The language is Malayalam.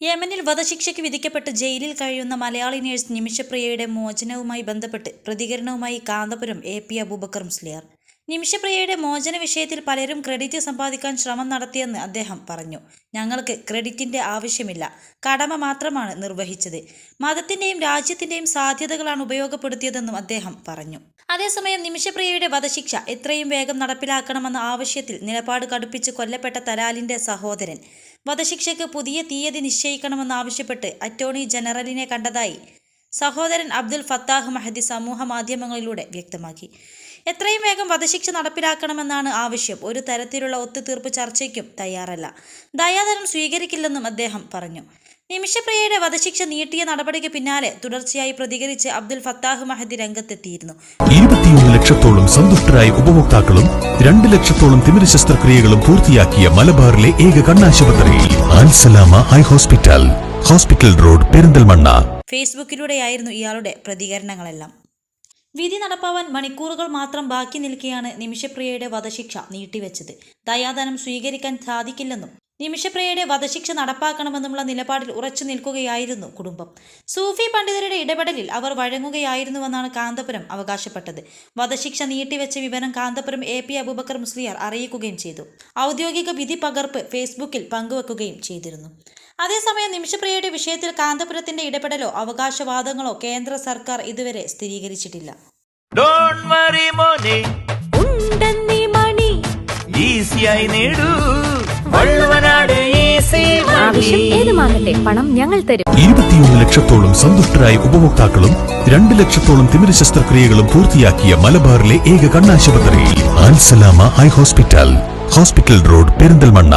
യമനിൽ വധശിക്ഷയ്ക്ക് വിധിക്കപ്പെട്ട് ജയിലിൽ കഴിയുന്ന മലയാളി നേഴ്സ് നിമിഷപ്രിയയുടെ മോചനവുമായി ബന്ധപ്പെട്ട് പ്രതികരണവുമായി കാന്തപുരം എ പി അബൂബക്കർ മുസ്ലിയാർ നിമിഷപ്രിയയുടെ മോചന വിഷയത്തിൽ പലരും ക്രെഡിറ്റ് സമ്പാദിക്കാൻ ശ്രമം നടത്തിയെന്ന് അദ്ദേഹം പറഞ്ഞു. ഞങ്ങൾക്ക് ക്രെഡിറ്റിന്റെ ആവശ്യമില്ല. കടമ മാത്രമാണ് നിർവഹിച്ചത്. മതത്തിന്റെയും രാജ്യത്തിന്റെയും സാധ്യതകളാണ് ഉപയോഗപ്പെടുത്തിയതെന്നും അദ്ദേഹം പറഞ്ഞു. അതേസമയം നിമിഷപ്രിയയുടെ വധശിക്ഷ എത്രയും വേഗം നടപ്പിലാക്കണമെന്ന ആവശ്യത്തിൽ നിലപാട് കടുപ്പിച്ച് കൊല്ലപ്പെട്ട തലാലിന്റെ സഹോദരൻ. വധശിക്ഷയ്ക്ക് പുതിയ തീയതി നിശ്ചയിക്കണമെന്നാവശ്യപ്പെട്ട് അറ്റോർണി ജനറലിനെ കണ്ടതായി സഹോദരൻ അബ്ദുൽ ഫത്താഹ് മഹദി സമൂഹ മാധ്യമങ്ങളിലൂടെ വ്യക്തമാക്കി. എത്രയും വേഗം വധശിക്ഷ നടപ്പിലാക്കണമെന്നാണ് ആവശ്യം. ഒരു തരത്തിലുള്ള ഒത്തുതീർപ്പ് ചർച്ചയ്ക്കും തയ്യാറല്ല. ദയാധനം സ്വീകരിക്കില്ലെന്നും അദ്ദേഹം പറഞ്ഞു. നിമിഷപ്രിയയുടെ വധശിക്ഷ നീട്ടിയ നടപടിക്ക് പിന്നാലെ തുടർച്ചയായി പ്രതികരിച്ച് അബ്ദുൽ ഫത്താഹ് മഹദി രംഗത്തെത്തിയിരുന്നു. ഇരുപത്തിയൊന്ന് ലക്ഷത്തോളം സന്തുഷ്ടരായ ഉപഭോക്താക്കളും രണ്ട് ലക്ഷത്തോളം തിമിര ശസ്ത്രക്രിയകളും പൂർത്തിയാക്കിയ മലബാറിലെ ഏക കണ്ണാശുപത്രി ഹോസ്പിറ്റൽ. Hospital road Perinthalmanna. ഫേസ്ബുക്കിലൂടെയായിരുന്നു ഇയാളുടെ പ്രതികരണങ്ങളെല്ലാം. വിധി നടപ്പാവാൻ മണിക്കൂറുകൾ മാത്രം ബാക്കി നിൽക്കെയാണ് നിമിഷപ്രിയയുടെ വധശിക്ഷ നീട്ടിവെച്ചത്. ദയാദാനം സ്വീകരിക്കാൻ സാധിക്കില്ലെന്നും നിമിഷപ്രിയയുടെ വധശിക്ഷ നടപ്പാക്കണമെന്നുമുള്ള നിലപാടിൽ ഉറച്ചു നിൽക്കുകയായിരുന്നു കുടുംബം. സൂഫി പണ്ഡിതരുടെ ഇടപെടലിൽ അവർ വഴങ്ങുകയായിരുന്നുവെന്നാണ് കാന്തപുരം അവകാശപ്പെട്ടത്. വധശിക്ഷ നീട്ടിവെച്ച വിവരം കാന്തപുരം എ പി അബൂബക്കർ മുസ്ലിയാർ അറിയിക്കുകയും ചെയ്തു. ഔദ്യോഗിക വിധി പകർപ്പ് ഫേസ്ബുക്കിൽ പങ്കുവെക്കുകയും ചെയ്തിരുന്നു. അതേസമയം നിമിഷപ്രിയയുടെ വിഷയത്തിൽ കാന്തപുരത്തിന്റെ ഇടപെടലോ അവകാശവാദങ്ങളോ കേന്ദ്ര സർക്കാർ ഇതുവരെ സ്ഥിരീകരിച്ചിട്ടില്ല. ഡോണ്ട് വറി മോനെ. ഉണ്ടെന്നീ മണി. ഈസിയായി നേടൂ. വള്ളുവനാട് ഈസി ആവശ്യം ഏതുമാകട്ടെ പണം ഞങ്ങൾ തരും. ഇരുപത്തിയൊന്ന് ലക്ഷത്തോളം സന്തുഷ്ടരായ ഉപഭോക്താക്കളും രണ്ട് ലക്ഷത്തോളം തിമിര ശസ്ത്രക്രിയകളും പൂർത്തിയാക്കിയ മലബാറിലെ ഏക കണ്ണാശുപത്രി Al Salama eye hospital. Hospital road Perinthalmanna.